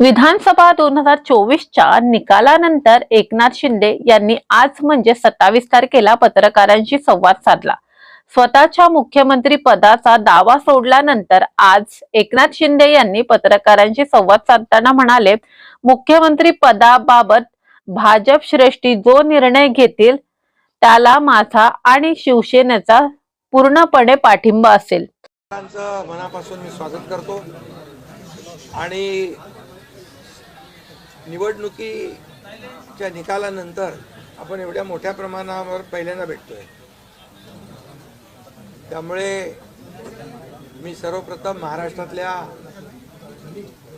विधानसभा दोन हजार चोवीसच्या निकालानंतर एकनाथ शिंदे यांनी आज म्हणजे सत्तावीस तारखेला पत्रकारांशी संवाद साधला. स्वतःच्या मुख्यमंत्री पदाचा दावा सोडल्यानंतर आज एकनाथ शिंदे यांनी पत्रकारांशी संवाद साधताना म्हणाले मुख्यमंत्री पदाबाबत भाजप श्रेष्ठी जो निर्णय घेतील त्याला माझा आणि शिवसेनेचा पूर्णपणे पाठिंबा असेल. मनापासून मी स्वागत करतो. आणि निवडणुकीच्या निकालानंतर आपण एवढ्या मोठ्या प्रमाणावर पहिल्यांदा भेटतोय. त्यामुळे मी सर्वप्रथम महाराष्ट्रातल्या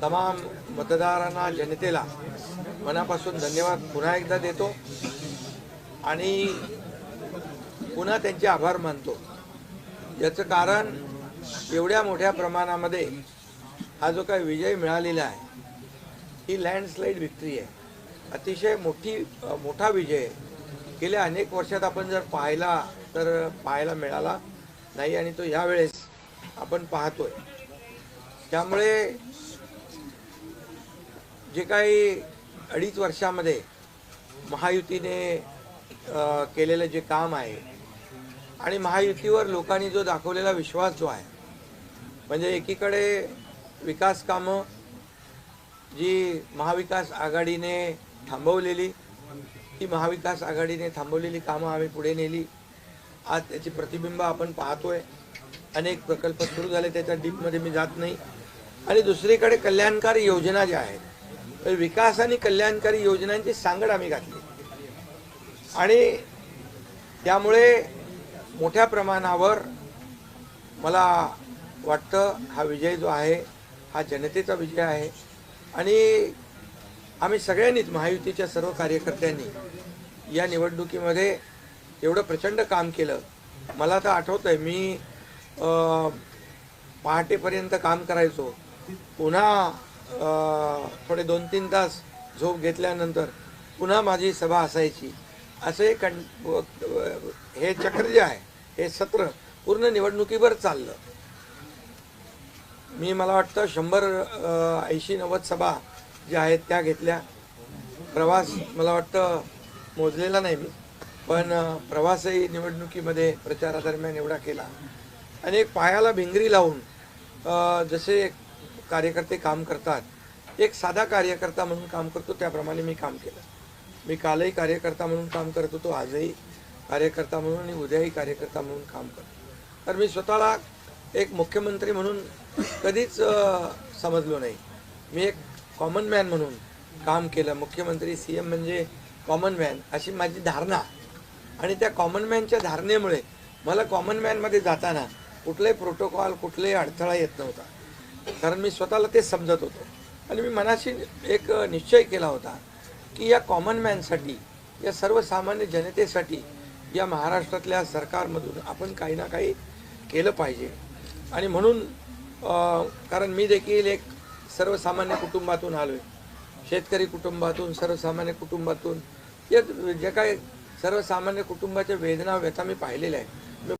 तमाम मतदारांना जनतेला मनापासून धन्यवाद पुन्हा एकदा देतो आणि पुन्हा त्यांचे आभार मानतो. याचं कारण एवढ्या मोठ्या प्रमाणामध्ये हा जो काही विजय मिळालेला आहे ही लँडस्लाईड विक्ट्री आहे. अतिशय मोठी मोठा विजय आहे. गेल्या अनेक वर्षात आपण जर पाहिला तर पाहायला मिळाला नाही आणि तो ह्यावेळेस आपण पाहतोय. त्यामुळे जे काही अडीच वर्षामध्ये महायुतीने केलेलं जे काम आहे आणि महायुतीवर लोकांनी जो दाखवलेला विश्वास जो आहे म्हणजे एकीकडे विकास कामं जी महाविकास आघाडीने थांबवलेली ती महाविकास आघाडीने थांबवलेली कामं आम्ही पुढे नेली. आज त्याची प्रतिबिंब आपण पाहतोय. अनेक प्रकल्प सुरू झाले त्याच्या डीपमध्ये मी जात नाही. आणि दुसरीकडे कल्याणकारी योजना ज्या आहेत तर विकास आणि कल्याणकारी योजनांची सांगड आम्ही घातली. आणि त्यामुळे मोठ्या प्रमाणावर मला वाटतं हा विजय जो आहे हा जनतेचा विजय आहे. आणि आम्ही सगळ्यांनीच महायुतीच्या सर्व कार्यकर्त्यांनी या निवडणुकीमध्ये एवढं प्रचंड काम केलं. मला तर आठवतं आहे मी पहाटेपर्यंत काम करायचो. पुन्हा थोडे दोन तीन तास झोप घेतल्यानंतर पुन्हा माझी सभा असायची. असे कं हे चक्र जे आहे हे सत्र पूर्ण निवडणुकीवर चाललं. मी मला वाटतं शंभर ऐंशी नव्वद सभा ज्या आहेत त्या घेतल्या. प्रवास मला वाटतं मोजलेला नाही मी. पण प्रवासही निवडणुकीमध्ये प्रचारादरम्यान एवढा केला. आणि एक पायाला भिंगरी लावून जसे कार्यकर्ते काम करतात एक साधा कार्यकर्ता म्हणून काम करतो त्याप्रमाणे मी काम केलं. मी कालही कार्यकर्ता म्हणून काम करत होतो आजही कार्यकर्ता म्हणून आणि उद्याही कार्यकर्ता म्हणून काम करतो. तर मी स्वतःला एक मुख्यमंत्री म्हणून कधीच समजलो नाही. मी एक कॉमन मॅन म्हणून काम केलं. मुख्यमंत्री सी एम म्हणजे कॉमन मॅन अशी माझी धारणा. आणि त्या कॉमन मॅनच्या धारणेमुळे मला कॉमन मॅनमध्ये जाताना कुठलाही प्रोटोकॉल कुठलाही अडथळा येत नव्हता. कारण मी स्वतःला ते समजत होतो. आणि मी मनाशी एक निश्चय केला होता की या कॉमन मॅनसाठी या सर्वसामान्य जनतेसाठी या महाराष्ट्रातल्या सरकारमधून आपण काही ना काही केलं पाहिजे. आणि म्हणून कारण मी देखील एक सर्वसामान्य कुटुंबातून आलो आहे शेतकरी कुटुंबातून सर्वसामान्य कुटुंबातून. या जे काही सर्वसामान्य कुटुंबाच्या वेदना व्यथा मी पाहिलेल्या आहेत